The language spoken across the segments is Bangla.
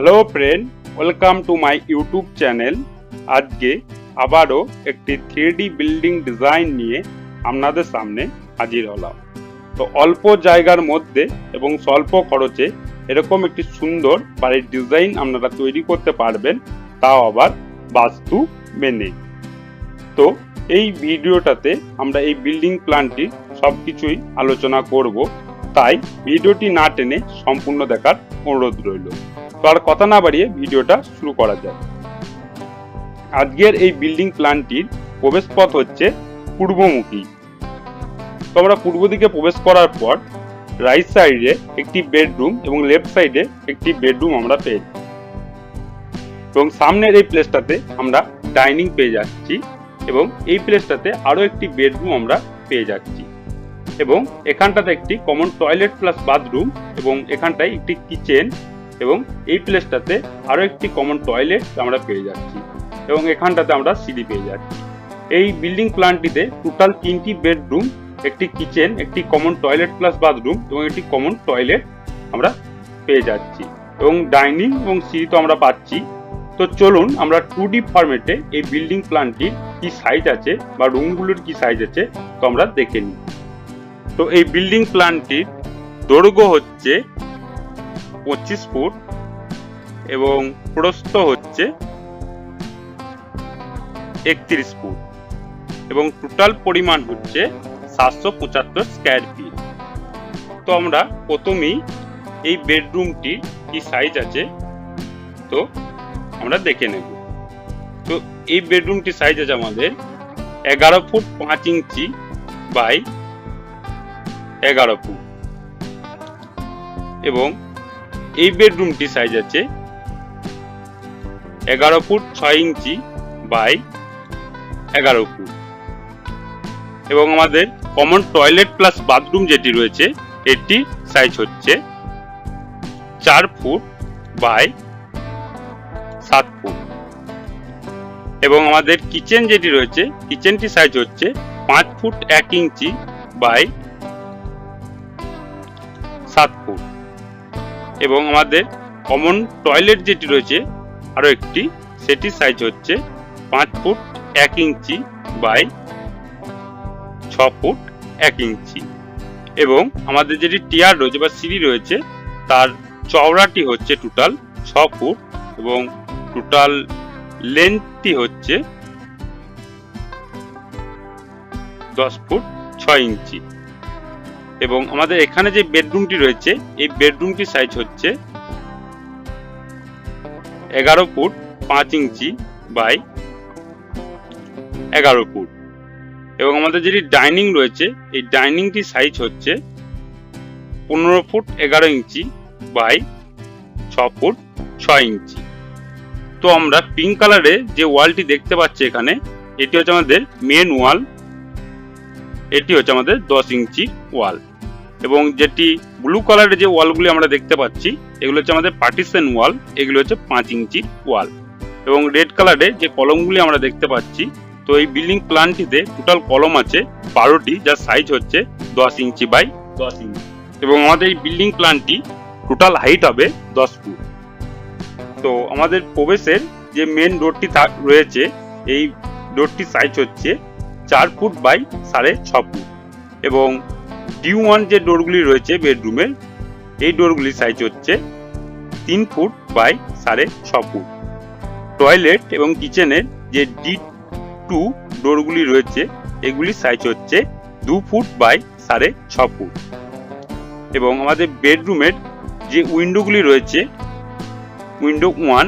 Hello friend welcome to my YouTube channel আজকে আবারও একটি থ্রি বিল্ডিং ডিজাইন নিয়ে আপনাদের সামনে হাজির হলাম। তো অল্প জায়গার মধ্যে এবং স্বল্প খরচে এরকম একটি সুন্দর বাড়ির ডিজাইন আপনারা তৈরি করতে পারবেন, তাও আবার বাস্তু মেনে। তো এই ভিডিওটাতে আমরা এই বিল্ডিং প্ল্যানটির সব কিছুই আলোচনা করব। তাই ভিডিওটি না টেনে সম্পূর্ণ দেখার অনুরোধ রইল। তো আর কথা না বাড়িয়ে ভিডিওটা শুরু করা যায় আজকের এই বিল্ডিং প্ল্যানটির প্রবেশ পথ হচ্ছে পূর্বমুখী। তো আমরা পূর্ব দিকে প্রবেশ করার পর রাইট সাইডে একটি বেডরুম এবং লেফট সাইডে একটি বেডরুম আমরা পেয়ে যাই। এবং সামনের এই প্লেসটাতে আমরা ডাইনিং পেয়ে যাচ্ছি এবং এই প্লেসটাতে আরও একটি বেডরুম আমরা পেয়ে যাচ্ছি। এবং এখানটাতে একটি কমন টয়লেট প্লাস বাথরুম এবং এখানটায় একটি কিচেন এবং এই প্লেসটাতে আরও একটি কমন টয়লেট আমরা পেয়ে যাচ্ছি এবং এখানটাতে আমরা সিঁড়ি পেয়ে যাচ্ছি। এই বিল্ডিং প্ল্যানটিতে টোটাল তিনটি বেডরুম একটি কিচেন একটি কমন টয়লেট প্লাস বাথরুম এবং একটি কমন টয়লেট আমরা পেয়ে যাচ্ছি। এবং ডাইনিং এবং সিঁড়ি তো আমরা পাচ্ছি। তো চলুন আমরা টু ডি ফরম্যাটে এই বিল্ডিং প্ল্যানটির কি সাইজ আছে বা রুমগুলোর কি সাইজ আছে তো আমরা দেখে নিই। তো এই বিল্ডিং প্ল্যানটির দৈর্ঘ্য হচ্ছে পঁচিশ ফুট এবং প্রস্থ হচ্ছে একত্রিশ ফুট এবং টোটাল পরিমাণ হচ্ছে সাতশো পঁচাত্তর স্কোয়ার ফিট তো আমরা প্রথমেই এই বেডরুমটির কি সাইজ আছে, তো আমরা দেখে নেব। তো এই বেডরুমটি সাইজ আছে আমাদের এগারো ফুট পাঁচ ইঞ্চি বাই এগারো ফুট। এবং এই বেডরুমটি সাইজ আছে এগারো ফুট ছয় ইঞ্চি বাই এগারো ফুট। এবং আমাদের কমন টয়লেট প্লাস বাথরুম যেটি রয়েছে, এটি সাইজ হচ্ছে চার ফুট বাই সাত ফুট। এবং আমাদের কিচেন যেটি রয়েছে কিচেনটি সাইজ হচ্ছে পাঁচ ফুট এক ইঞ্চি বাই সাত ফুট। এবং আমাদের কমন টয়লেট যেটি রয়েছে, আরও একটি সেটি সাইজ হচ্ছে পাঁচ ফুট এক ইঞ্চি বাই ছ ফুট এক ইঞ্চি। এবং আমাদের যেটি টিয়ার রয়েছে বা সিঁড়ি রয়েছে, তার চওড়াটি হচ্ছে টোটাল ছ ফুট এবং টোটাল লেন্থটি হচ্ছে দশ ফুট ছয় ইঞ্চি। এবং আমাদের এখানে যে বেডরুমটি রয়েছে, এই বেডরুমটি সাইজ হচ্ছে এগারো ফুট পাঁচ ইঞ্চি বাই এগারো ফুট। এবং আমাদের যেটি ডাইনিং রয়েছে, এই ডাইনিংটি সাইজ হচ্ছে পনেরো ফুট এগারো ইঞ্চি বাই ছ ফুট ছয় ইঞ্চি। তো আমরা পিঙ্ক কালারে যে ওয়ালটি দেখতে পাচ্ছি এখানে, এটি হচ্ছে আমাদের মেন ওয়াল এটি হচ্ছে আমাদের দশ ইঞ্চি ওয়াল। এবং যেটি ব্লু কালারের যে ওয়ালগুলি আমরা দেখতে পাচ্ছি, এগুলো হচ্ছে আমাদের পার্টিশন ওয়াল, এগুলো হচ্ছে পাঁচ ইঞ্চি ওয়াল। এবং রেড কালারে যে কলমগুলি আমরা দেখতে পাচ্ছি, তো এই বিল্ডিং প্ল্যানটিতে টোটাল কলম আছে বারোটি, যার সাইজ হচ্ছে দশ ইঞ্চি বাই দশ ইঞ্চি। এবং আমাদের এই বিল্ডিং প্ল্যানটি টোটাল হাইট হবে দশ ফুট। তো আমাদের প্রবেশের যে মেন ডোরটি রয়েছে, এই ডোরটি সাইজ হচ্ছে চার ফুট বাই সাড়ে ছ ফুট। এবং ডি ওয়ান যে ডোরগুলি রয়েছে বেডরুমের এই ডোরগুলির সাইজ হচ্ছে তিন ফুট বাই সাড়ে ছ ফুট। টয়লেট এবং কিচেনের যে ডি টু ডোরগুলি রয়েছে, এগুলির সাইজ হচ্ছে দু ফুট বাই সাড়ে ছ ফুট। এবং আমাদের বেডরুমের যে উইন্ডোগুলি রয়েছে, উইন্ডো ওয়ান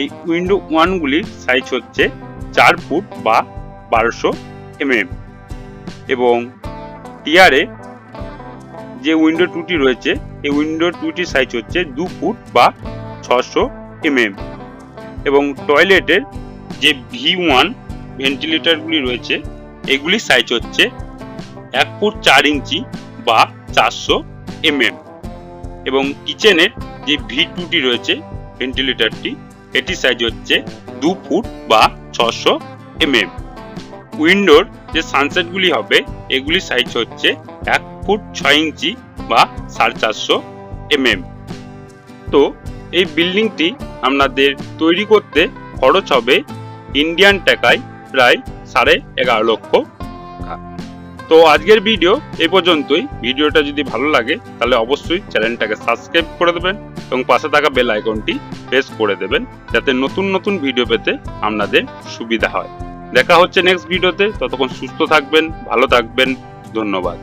এই উইন্ডো ওয়ানগুলির সাইজ হচ্ছে চার ফুট বা বারোশো এমএম এবং টিয়ারে যে উইন্ডো টুটি রয়েছে, এই উইন্ডো টুটির সাইজ হচ্ছে দু ফুট বা ছশো এমএম এবং টয়লেটের যে ভি ওয়ান ভেন্টিলেটরগুলি রয়েছে, এগুলি সাইজ হচ্ছে এক ফুট চার ইঞ্চি বা চারশো এমএম এবং কিচেনের যে ভি টুটি রয়েছে ভেন্টিলেটরটি এটি সাইজ হচ্ছে দু ফুট বা ছশো এমএম উইন্ডোর যে সানসেটগুলি হবে এগুলি সাইজ হচ্ছে এক ফুট ছয় ইঞ্চি বা সাড়ে চারশো এমএম। তো এই বিল্ডিংটি আপনাদের তৈরি করতে খরচ হবে ইন্ডিয়ান টাকায় প্রায় সাড়ে এগারো লক্ষ। তো আজকের ভিডিও এ পর্যন্তই। ভিডিওটা যদি ভালো লাগে, তাহলে অবশ্যই চ্যানেলটাকে সাবস্ক্রাইব করে দেবেন এবং পাশে থাকা বেল আইকনটি প্রেস করে দেবেন, যাতে নতুন নতুন ভিডিও পেতে আপনাদের সুবিধা হয়। দেখা হচ্ছে নেক্সট ভিডিওতে ততক্ষণ সুস্থ থাকবেন ভালো থাকবেন। ধন্যবাদ।